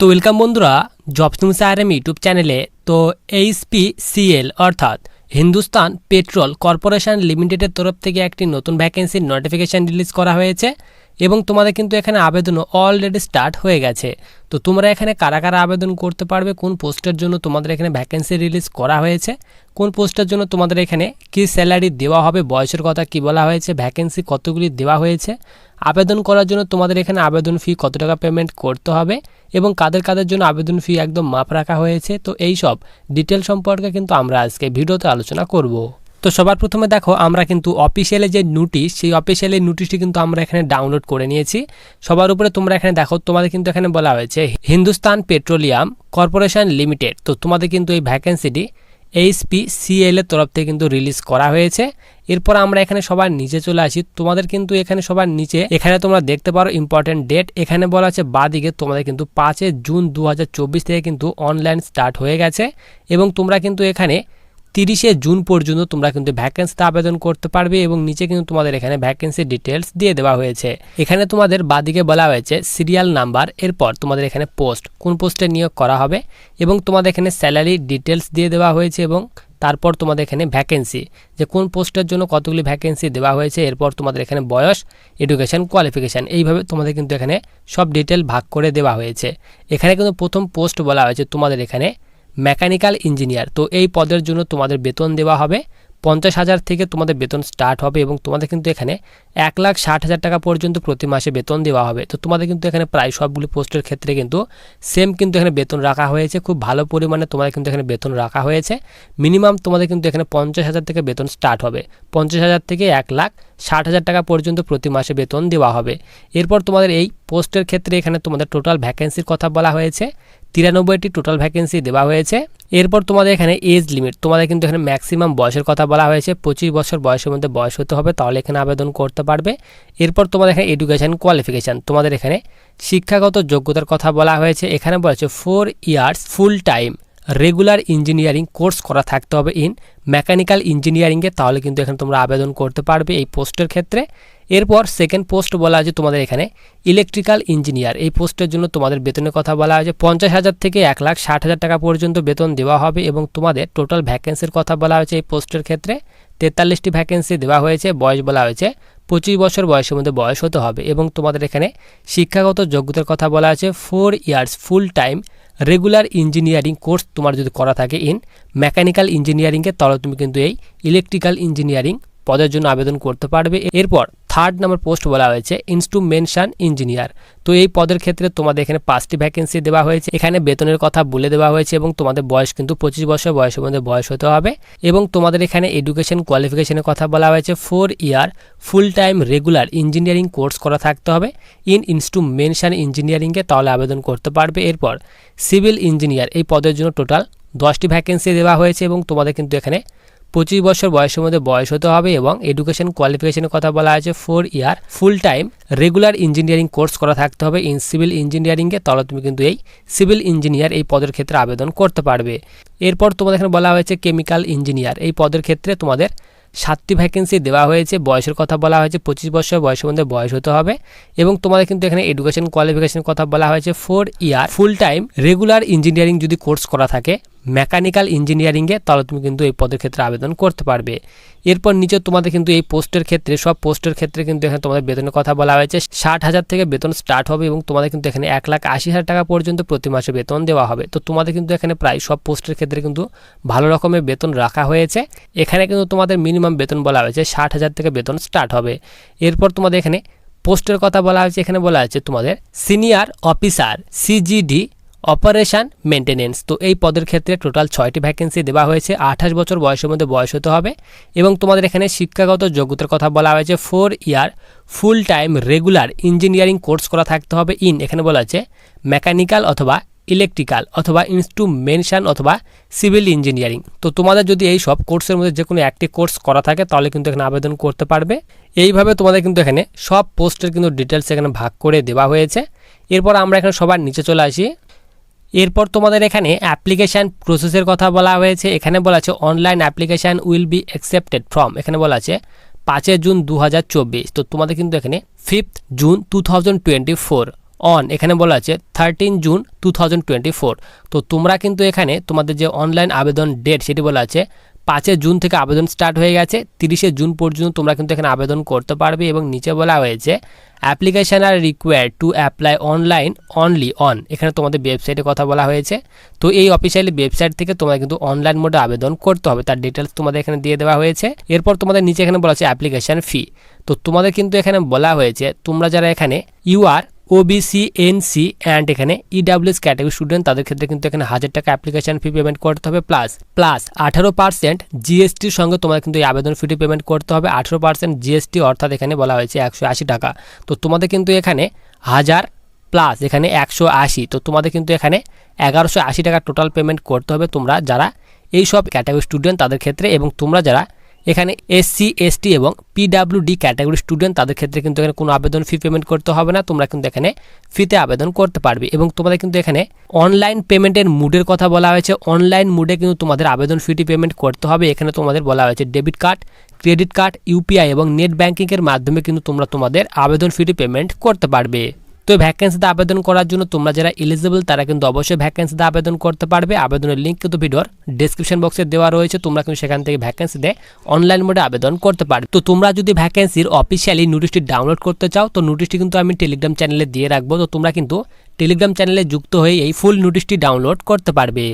তো ওয়েলকাম বন্ধুরা jobs news RM YouTube চ্যানেলে তো এইচপি সিএল অর্থাৎ হিন্দুস্তান পেট্রোল কর্পোরেশন লিমিটেডের তরফ থেকে একটি নতুন ভ্যাকেন্সির নোটিফিকেশান রিলিজ করা হয়েছে। এবং তোমাদের কিন্তু এখানে আবেদনও অলরেডি স্টার্ট হয়ে গেছে। তো তোমরা এখানে কারা কারা আবেদন করতে পারবে? কোন পোস্টের জন্য তোমাদের এখানে ভ্যাকেন্সি রিলিজ করা হয়েছে? কোন পোস্টের জন্য তোমাদের এখানে কি স্যালারি দেওয়া হবে? বয়সের কথা কি বলা হয়েছে? ভ্যাকেন্সি কতগুলি দেওয়া হয়েছে? আবেদন করার জন্য তোমাদের এখানে আবেদন ফি কত টাকা পেমেন্ট করতে হবে? এবং কাদের কাদের জন্য আবেদন ফি একদম মাপ রাখা হয়েছে? তো এই সব ডিটেল সম্পর্কে কিন্তু আমরা আজকে ভিডিওতে আলোচনা করব। তো সবার প্রথমে দেখো, আমরা কিন্তু অফিসিয়ালে যে নোটিশ সেই অফিসিয়ালি নোটিশটি কিন্তু আমরা এখানে ডাউনলোড করে নিয়েছি। সবার উপরে তোমরা এখানে দেখো, তোমাদের কিন্তু এখানে বলা হয়েছে, হিন্দুস্তান পেট্রোলিয়াম কর্পোরেশন লিমিটেড। তো তোমাদের কিন্তু এই ভ্যাকেন্সিটি এইচপি সিএল এর তরফ থেকে কিন্তু রিলিজ করা হয়েছে। এরপর আমরা এখানে সবার নিচে চলে আসি। তোমাদের কিন্তু এখানে সবার নিচে, এখানে তোমরা দেখতে পারো ইম্পর্টেন্ট ডেট এখানে বলা আছে বাদিকে তোমাদের কিন্তু পাঁচে জুন দু হাজার চব্বিশ থেকে কিন্তু অনলাইন স্টার্ট হয়ে গেছে। এবং তোমরা কিন্তু এখানে তিরিশে জুন পর্যন্ত তোমরা কিন্তু ভ্যাকেন্সিতে আবেদন করতে পারবে এবং নিচে কিন্তু তোমাদের এখানে ভ্যাকেন্সি ডিটেলস দিয়ে দেওয়া হয়েছে। এখানে তোমাদের বাদিকে বলা হয়েছে সিরিয়াল নাম্বার এরপর তোমাদের এখানে পোস্ট কোন পোস্টে নিয়োগ করা হবে এবং তোমাদের এখানে স্যালারি ডিটেলস দিয়ে দেওয়া হয়েছে এবং তারপর তোমাদের এখানে ভ্যাকেন্সি যে কোন পোস্টের জন্য কতগুলি ভ্যাকেন্সি দেওয়া হয়েছে, এরপর তোমাদের এখানে বয়স এডুকেশন কোয়ালিফিকেশান এইভাবে তোমাদের কিন্তু এখানে সব ডিটেল ভাগ করে দেওয়া হয়েছে। এখানে কিন্তু প্রথম পোস্ট বলা হয়েছে তোমাদের এখানে মেকানিক্যাল ইঞ্জিনিয়ার। তো এই পদের জন্য তোমাদের বেতন দেওয়া হবে। পঞ্চাশ হাজার থেকে তোমাদের বেতন স্টার্ট হবে এবং তোমাদের কিন্তু এখানে এক লাখ ষাট হাজার টাকা পর্যন্ত প্রতি মাসে বেতন দেওয়া হবে। তো তোমাদের কিন্তু এখানে প্রায় সবগুলি পোস্টের ক্ষেত্রে কিন্তু সেম কিন্তু এখানে বেতন রাখা হয়েছে। খুব ভালো পরিমাণে তোমাদের কিন্তু এখানে বেতন রাখা হয়েছে। মিনিমাম তোমাদের কিন্তু এখানে পঞ্চাশ হাজার থেকে বেতন স্টার্ট হবে। পঞ্চাশ হাজার থেকে এক লাখ ষাট হাজার টাকা পর্যন্ত প্রতি মাসে বেতন দেওয়া হবে। এরপর তোমাদের এই পোস্টের ক্ষেত্রে এখানে তোমাদের টোটাল ভ্যাকেন্সির কথা বলা হয়েছে। তিরানব্বইটি টোটাল ভ্যাকেন্সি দেওয়া হয়েছে। এরপর তোমাদের এখানে এজ লিমিট তোমাদের কিন্তু এখানে ম্যাক্সিমাম বয়সের কথা বলা হয়েছে। পঁচিশ বছর বয়সের মধ্যে বয়স হতে হবে, তাহলে এখানে আবেদন করতে পারবে। এরপর তোমাদের এখানে এডুকেশান কোয়ালিফিকেশান তোমাদের এখানে শিক্ষাগত যোগ্যতার কথা বলা হয়েছে। এখানে বলেছে four years full time regular engineering course করা থাকতে হবে ইন মেকানিক্যাল ইঞ্জিনিয়ারিংয়ে তাহলে কিন্তু এখানে তোমরা আবেদন করতে পারবে এই পোস্টের ক্ষেত্রে। এরপর সেকেন্ড পোস্ট বলা আছে তোমাদের এখানে ইলেকট্রিক্যাল ইঞ্জিনিয়ার এই পোস্টের জন্য তোমাদের বেতনের কথা বলা হয়েছে পঞ্চাশ হাজার থেকে এক লাখ ষাট হাজার টাকা পর্যন্ত বেতন দেওয়া হবে এবং তোমাদের টোটাল ভ্যাকেন্সির কথা বলা হয়েছে এই পোস্টের ক্ষেত্রে। তেতাল্লিশটি ভ্যাকেন্সি দেওয়া হয়েছে, বয়স বলা হয়েছে, পঁচিশ বছর বয়সের মধ্যে বয়স হতে হবে এবং তোমাদের এখানে শিক্ষাগত যোগ্যতার কথা বলা আছে four years full time regular engineering course তোমার যদি করা থাকে ইন মেকানিক্যাল ইঞ্জিনিয়ারিংয়ে তাহলে তুমি কিন্তু এই ইলেকট্রিক্যাল ইঞ্জিনিয়ারিং পদের জন্য আবেদন করতে পারবে। এরপর থার্ড নাম্বার পোস্ট বলা হয়েছে, ইনস্ট্রুমেনশন ইঞ্জিনিয়ার। তো এই পদের ক্ষেত্রে তোমাদের এখানে পাঁচটি ভ্যাকেন্সি দেওয়া হয়েছে। এখানে বেতনের কথা বলে দেওয়া হয়েছে এবং তোমাদের বয়স কিন্তু পঁচিশ বছর, বয়সের মধ্যে বয়স হতে হবে। এবং তোমাদের এখানে এডুকেশন কোয়ালিফিকেশনের কথা বলা হয়েছে, four year full time regular engineering course করা থাকতে হবে। ইন ইনস্ট্রুমেনশন ইঞ্জিনিয়ারিংয়ে তাহলে আবেদন করতে পারবে। এরপর সিভিল ইঞ্জিনিয়ার, এই পদের জন্য টোটাল দশটি ভ্যাকেন্সি দেওয়া হয়েছে এবং তোমাদের কিন্তু এখানে পঁচিশ বছর বয়সের মধ্যে বয়স হতে হবে এবং এডুকেশন কোয়ালিফিকেশনের কথা বলা আছে four year full time regular engineering course করা থাকতে হবে। ইন সিভিল ইঞ্জিনিয়ারিংয়ে তাহলে তুমি কিন্তু এই সিভিল ইঞ্জিনিয়ার এই পদের ক্ষেত্রে আবেদন করতে পারবে। এরপর তোমাদের এখানে বলা হয়েছে কেমিক্যাল ইঞ্জিনিয়ার এই পদের ক্ষেত্রে তোমাদের সাতটি ভ্যাকেন্সি দেওয়া হয়েছে, বয়সের কথা বলা হয়েছে, পঁচিশ বছর বয়সের মধ্যে বয়স হতে হবে এবং তোমাদের কিন্তু এখানে এডুকেশন কোয়ালিফিকেশনের কথা বলা হয়েছে four year full time regular engineering যদি কোর্স করা থাকে মেকানিক্যাল ইঞ্জিনিয়ারিংয়ে তাহলে তুমি কিন্তু এই পদের ক্ষেত্রে আবেদন করতে পারবে। এরপর নিচে তোমাদের কিন্তু এই পোস্টের ক্ষেত্রে, সব পোস্টের ক্ষেত্রে কিন্তু এখানে তোমাদের বেতনের কথা বলা হয়েছে। ষাট হাজার থেকে বেতন স্টার্ট হবে এবং তোমাদের কিন্তু এখানে এক লাখ আশি হাজার টাকা পর্যন্ত প্রতি মাসে বেতন দেওয়া হবে। তো তোমাদের কিন্তু এখানে প্রায় সব পোস্টের ক্ষেত্রে কিন্তু ভালো রকমের বেতন রাখা হয়েছে। এখানে কিন্তু তোমাদের মিনিমাম বেতন বলা হয়েছে, ষাট হাজার থেকে বেতন স্টার্ট হবে। এরপর তোমাদের এখানে পোস্টের কথা বলা হয়েছে, এখানে বলা হয়েছে তোমাদের senior officer CGD operation maintenance তো এই পদের ক্ষেত্রে টোটাল ছয়টি ভ্যাকেন্সি দেওয়া হয়েছে। আঠাশ বছর বয়সের মধ্যে বয়স হতে হবে এবং তোমাদের এখানে শিক্ষাগত যোগ্যতার কথা বলা হয়েছে। Four year full time regular engineering course করা থাকতে হবে ইন এখানে বলা আছে মেকানিক্যাল অথবা ইলেকট্রিক্যাল অথবা ইনস্ট্রুমেনশন অথবা সিভিল ইঞ্জিনিয়ারিং তো তোমাদের যদি এই সব কোর্সের মধ্যে যে কোনো একটি কোর্স করা থাকে, তাহলে কিন্তু এখানে আবেদন করতে পারবে। এইভাবে তোমাদের কিন্তু এখানে সব পোস্টের কিন্তু ডিটেলস এখানে ভাগ করে দেওয়া হয়েছে। এরপর আমরা এখানে সবার নিচে চলে আসি। এরপর তোমাদের এখানে অ্যাপ্লিকেশান প্রসেসের কথা বলা হয়েছে। এখানে বলা আছে online application will be accepted from এখানে বলা আছে পাঁচই জুন দু হাজার চব্বিশ। তো তোমাদের কিন্তু এখানে ফিফথ জুন টু অন এখানে বলা আছে থার্টিন জুন টু তো তোমরা কিন্তু এখানে তোমাদের যে অনলাইন আবেদন ডেট সেটি বলা আছে পাঁচে জুন থেকে আবেদন স্টার্ট হয়ে গেছে। তিরিশে জুন পর্যন্ত তোমরা কিন্তু এখানে আবেদন করতে পারবে এবং নিচে বলা হয়েছে application are require to apply online only on এখানে তোমাদের ওয়েবসাইটে কথা বলা হয়েছে। তো এই অফিসিয়ালি ওয়েবসাইট থেকে তোমাদের কিন্তু অনলাইন মোডে আবেদন করতে হবে। তার ডিটেলস তোমাদের এখানে দিয়ে দেওয়া হয়েছে। এরপর তোমাদের নিচে এখানে বলা আছে অ্যাপ্লিকেশান ফি তো তোমাদের কিন্তু এখানে বলা হয়েছে, তোমরা যারা এখানে U R OBC NC and এখানে ইডাব্লিউএস ক্যাটাগরি স্টুডেন্ট তাদের ক্ষেত্রে কিন্তু এখানে হাজার টাকা অ্যাপ্লিকেশন ফি পেমেন্ট করতে হবে প্লাস প্লাস আঠারো পার্সেন্ট জিএসটির সঙ্গে তোমাদের কিন্তু এই আবেদন ফিটি পেমেন্ট করতে হবে। আঠারো পার্সেন্ট জিএসটি অর্থাৎ এখানে বলা হয়েছে একশো আশি টাকা। তো তোমাদের কিন্তু এখানে হাজার প্লাস এখানে একশো আশি, তো তোমাদের কিন্তু এখানে এগারোশো আশি টাকা টোটাল পেমেন্ট করতে হবে তোমরা যারা এই সব ক্যাটাগরি স্টুডেন্ট তাদের ক্ষেত্রে এবং তোমরা যারা এখানে এসসি এসটি এবং পিডাব্লিউডি ক্যাটাগরি স্টুডেন্ট তাদের ক্ষেত্রে কিন্তু এখানে কোনো আবেদন ফি পেমেন্ট করতে হবে না। তোমরা কিন্তু এখানে ফিতে আবেদন করতে পারবে এবং তোমাদের কিন্তু এখানে অনলাইন পেমেন্টের মুডের কথা বলা হয়েছে। অনলাইন মুডে কিন্তু তোমাদের আবেদন ফিটি পেমেন্ট করতে হবে। এখানে তোমাদের বলা হয়েছে debit card credit card UPI এবং নেট ব্যাঙ্কিংয়ের মাধ্যমে কিন্তু তোমরা তোমাদের আবেদন ফিটি পেমেন্ট করতে পারবে। তো ভ্যাকেন্সিতে আবেদন করার জন্য তোমরা যারা এলিজিবল তারা কিন্তু অবশ্যই ভ্যাকেন্সিতে আবেদন করতে পারবে। আবেদনের লিঙ্ক কিন্তু ভিডিওর ডিসক্রিপশন বক্সে দেওয়া রয়েছে। তোমরা কিন্তু সেখান থেকে ভ্যাকেন্সিতে অনলাইন মোডে আবেদন করতে পারবে। তো তোমরা যদি ভ্যাকেন্সির অফিসিয়ালি নোটিশটি ডাউনলোড করতে চাও, তো নোটিশটি কিন্তু আমি টেলিগ্রাম চ্যানেলে দিয়ে রাখব। তো তোমরা কিন্তু টেলিগ্রাম চ্যানেলে যুক্ত হয়ে এই ফুল নোটিশটি ডাউনলোড করতে পারবে।